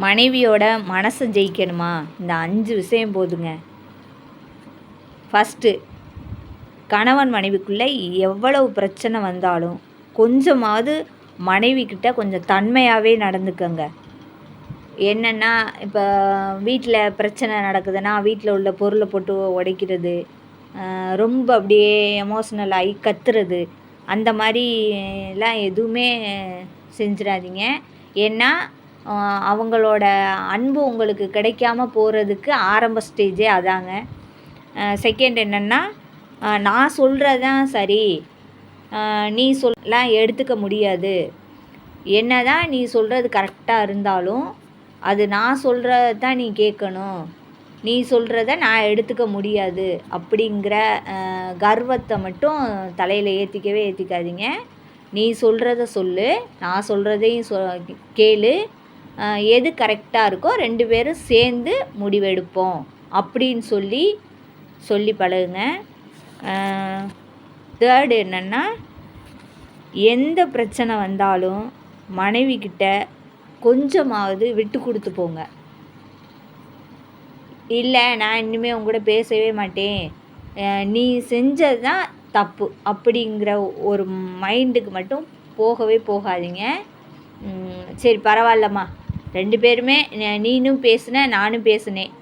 மனைவியோட மனசை ஜெயிக்கணுமா? இந்த அஞ்சு விஷயம் போதுங்க. ஃபஸ்ட்டு கணவன் மனைவிக்குள்ளே எவ்வளவு பிரச்சனை வந்தாலும் கொஞ்சமாவது மனைவிக்கிட்ட கொஞ்சம் தன்மையாகவே நடந்துக்கங்க. என்னென்னா இப்போ வீட்டில் பிரச்சனை நடக்குதுன்னா வீட்டில் உள்ள பொருளை போட்டு உடைக்கிறது ரொம்ப அப்படியே எமோஷ்னல் ஆகி கத்துறது அந்த மாதிரிலாம் எதுவுமே செஞ்சிடாதீங்க. ஏன்னா அவங்களோட அன்பு உங்களுக்கு கிடைக்காம போகிறதுக்கு ஆரம்ப ஸ்டேஜே அதாங்க. செகண்ட் என்னென்னா நான் சொல்கிறது தான் சரி நீ சொல்லலாம் எடுத்துக்க முடியாது. என்ன தான் நீ சொல்கிறது கரெக்டாக இருந்தாலும் அது நான் சொல்கிறத தான் நீ கேட்கணும். நீ சொல்கிறத நான் எடுத்துக்க முடியாது அப்படிங்கிற கர்வத்தை மட்டும் தலையில் ஏற்றிக்கவே ஏற்றிக்காதீங்க நீ சொல்கிறத சொல்லு நான் சொல்கிறதையும் சொ கேளு. எது கரெக்டாக இருக்கோ ரெண்டு பேரும் சேர்ந்து முடிவெடுப்போம். அப்படின்னு சொல்லி சொல்லி பழகுங்க. தேர்டு என்னென்னா எந்த பிரச்சனை வந்தாலும் மனைவிக்கிட்ட கொஞ்சமாவது விட்டு கொடுத்து போங்க. இல்லை நான் இனிமேல் உங்கூட பேசவே மாட்டேன். நீ செஞ்சது தான் தப்பு அப்படிங்கிற ஒரு மைண்டுக்கு மட்டும் போகவே போகாதீங்க. சரி பரவாயில்லம்மா. ரெண்டு பேருமே நீனும் பேசுன நானும் பேசினேன்.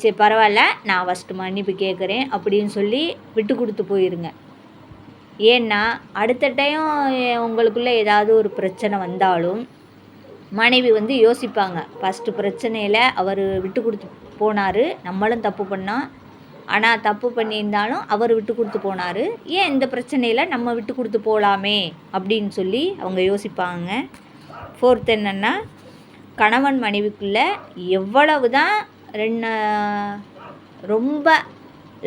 சரி பரவாயில்ல நான் ஃபஸ்ட்டு மன்னிப்பு கேட்குறேன் அப்படின்னு சொல்லி விட்டு கொடுத்து போயிருங்க. ஏன்னா அடுத்த டைம் உங்களுக்குள்ளே ஏதாவது ஒரு பிரச்சனை வந்தாலும் மனைவி வந்து யோசிப்பாங்க. ஃபஸ்ட்டு பிரச்சனையில் அவர் விட்டு கொடுத்து போனார் நம்மளும் தப்பு பண்ணோம். ஆனால் தப்பு பண்ணியிருந்தாலும் அவர் விட்டு கொடுத்து போனார். ஏன் இந்த பிரச்சனையில் நம்ம விட்டு கொடுத்து போகலாமே அப்படின்னு சொல்லி அவங்க யோசிப்பாங்க. ஃபோர்த் என்னென்னா கணவன் மனைவிக்குள்ளே எவ்வளவு தான் ரெண்டு ரொம்ப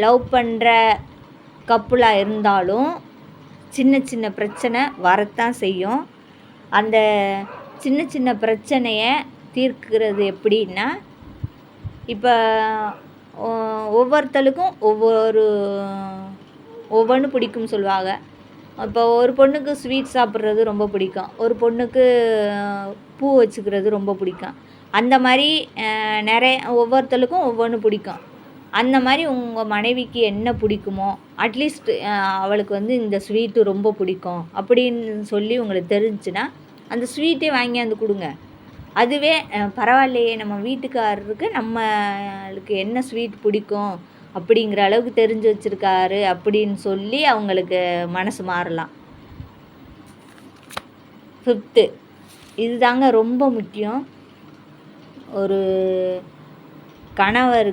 லவ் பண்ணுற கப்புளாக இருந்தாலும் சின்ன சின்ன பிரச்சனை வரத்தான் செய்யும். அந்த சின்ன சின்ன பிரச்சனையை தீர்க்கிறது எப்படின்னா இப்போ ஒவ்வொருத்தருக்கும் ஒவ்வொரு ஒவ்வொன்று பிடிக்கும்னு சொல்லுவாங்க. இப்போ ஒரு பொண்ணுக்கு ஸ்வீட் சாப்பிட்றது ரொம்ப பிடிக்கும். ஒரு பொண்ணுக்கு பூ வச்சுக்கிறது ரொம்ப பிடிக்கும். அந்த மாதிரி நிறைய ஒவ்வொருத்தருக்கும் ஒவ்வொன்று பிடிக்கும். அந்த மாதிரி உங்கள் மனைவிக்கு என்ன பிடிக்குமோ அட்லீஸ்ட் அவளுக்கு வந்து இந்த ஸ்வீட்டு ரொம்ப பிடிக்கும் அப்படின்னு சொல்லி உங்களுக்கு தெரிஞ்சுன்னா அந்த ஸ்வீட்டே வாங்கியாந்து கொடுங்க. அதுவே பரவாயில்லையே நம்ம வீட்டுக்காரருக்கு நம்மளுக்கு என்ன ஸ்வீட் பிடிக்கும் அப்படிங்கிற அளவுக்கு தெரிஞ்சு வச்சுருக்காரு அப்படின்னு சொல்லி அவங்களுக்கு மனசு மாறலாம். ஃபிஃப்த்து இது தாங்க ரொம்ப முக்கியம். ஒரு கணவர்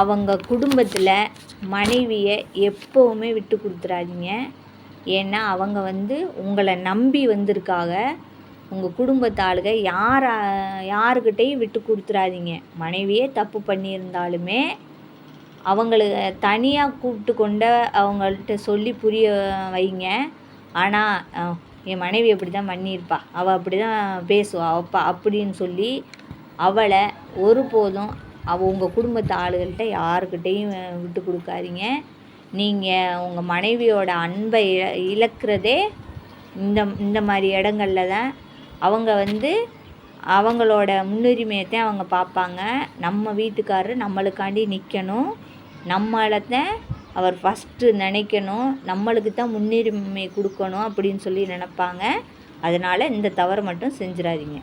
அவங்க குடும்பத்தில் மனைவியை எப்போவுமே விட்டு கொடுத்துறாதீங்க. ஏன்னா அவங்க வந்து உங்களை நம்பி வந்திருக்காங்க உங்கள் குடும்பத்தாளுக யார் யாருக்கிட்டையும் விட்டு கொடுத்துறாதீங்க. மனைவியே தப்பு பண்ணியிருந்தாலுமே அவங்கள தனியாக கூப்பிட்டு கொண்ட அவங்கள்ட்ட சொல்லி புரிய வைங்க. ஆனால் என் மனைவி அப்படி தான் பண்ணியிருப்பா. அவள் அப்படி தான் பேசுவா. அப்பா அப்படின்னு சொல்லி அவளை ஒருபோதும் அவள் உங்கள் குடும்பத்து ஆளுகள்கிட்ட யாருக்கிட்டேயும் விட்டு கொடுக்காதீங்க. நீங்கள் உங்கள் மனைவியோட அன்பை இழ இழக்கிறதே இந்த இந்த மாதிரி இடங்கள்ல தான் அவங்க வந்து அவங்களோட முன்னுரிமையத்தையும் அவங்க பார்ப்பாங்க. நம்ம வீட்டுக்காரர் நம்மளுக்காண்டி நிற்கணும் நம்மளை தான் அவர் ஃபஸ்ட்டு நினைக்கணும் நம்மளுக்கு தான் முன்னுரிமை கொடுக்கணும் அப்படின்னு சொல்லி நினப்பாங்க. அதனால் இந்த தவறை மட்டும் செஞ்சிடாதீங்க.